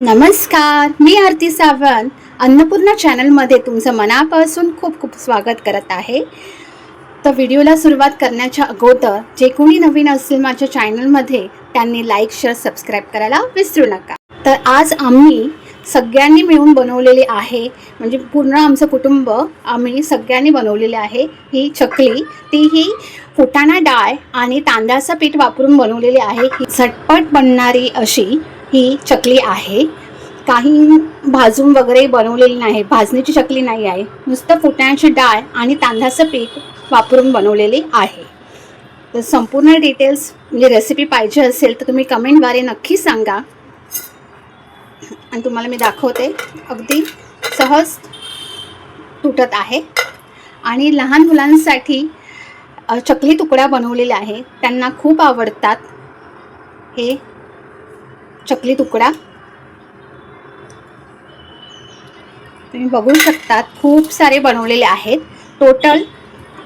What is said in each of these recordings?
नमस्कार मी आरती सावंत. अन्नपूर्णा चॅनलमध्ये तुमचं मनापासून खूप खूप स्वागत करत आहे. तर व्हिडिओला सुरुवात करण्याच्या अगोदर जे कोणी नवीन असतील माझ्या चॅनलमध्ये त्यांनी लाईक शेअर सबस्क्राईब करायला विसरू नका. तर आज आम्ही सगळ्यांनी मिळून बनवलेली आहे म्हणजे पूर्ण आमचं कुटुंब आम्ही सगळ्यांनी बनवलेले आहे ही चकली. तीही फुटाणा डाळ आणि तांदळाचं पीठ वापरून बनवलेली आहे. ही झटपट बनणारी अशी ही चकली आहे. काही भाजून वगैरे बनवलेली नाही. भाजणीची चकली नाही आहे. नुसतं फुटाण्याची डाळ आणि तांदळाचं पीठ वापरून बनवलेली आहे. तर संपूर्ण डिटेल्स म्हणजे रेसिपी पाहिजे असेल तर तुम्ही कमेंटद्वारे नक्की सांगा. आणि तुम्हाला मी दाखवते. अगदी सहज तुटत आहे. आणि लहान मुलांसाठी चकली तुकड्या बनवलेल्या आहे. त्यांना खूप आवडतात हे चकली तुकडा. तुम्ही बघू शकतात खूप सारे बनवलेले आहेत. टोटल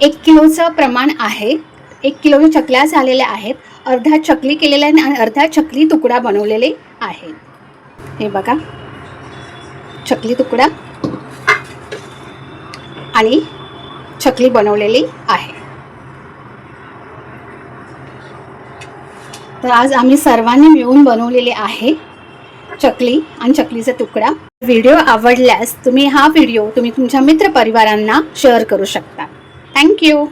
एक किलोचं प्रमाण आहे. एक किलोच्या चकल्या झालेल्या आहेत. अर्धा चकली केलेल्या आहे आणि अर्धा चकली तुकडा बनवलेले आहेत हे बघा. चकली तुकडा आणि चकली बनवलेली आहे. तर आज आम्ही सर्वांनी मिळून बनवलेली आहे चकली आणि चकलीचा तुकडा. व्हिडिओ आवडल्यास तुम्ही हा व्हिडिओ तुम्ही तुमच्या मित्रपरिवारांना शेअर करू शकता. थँक्यू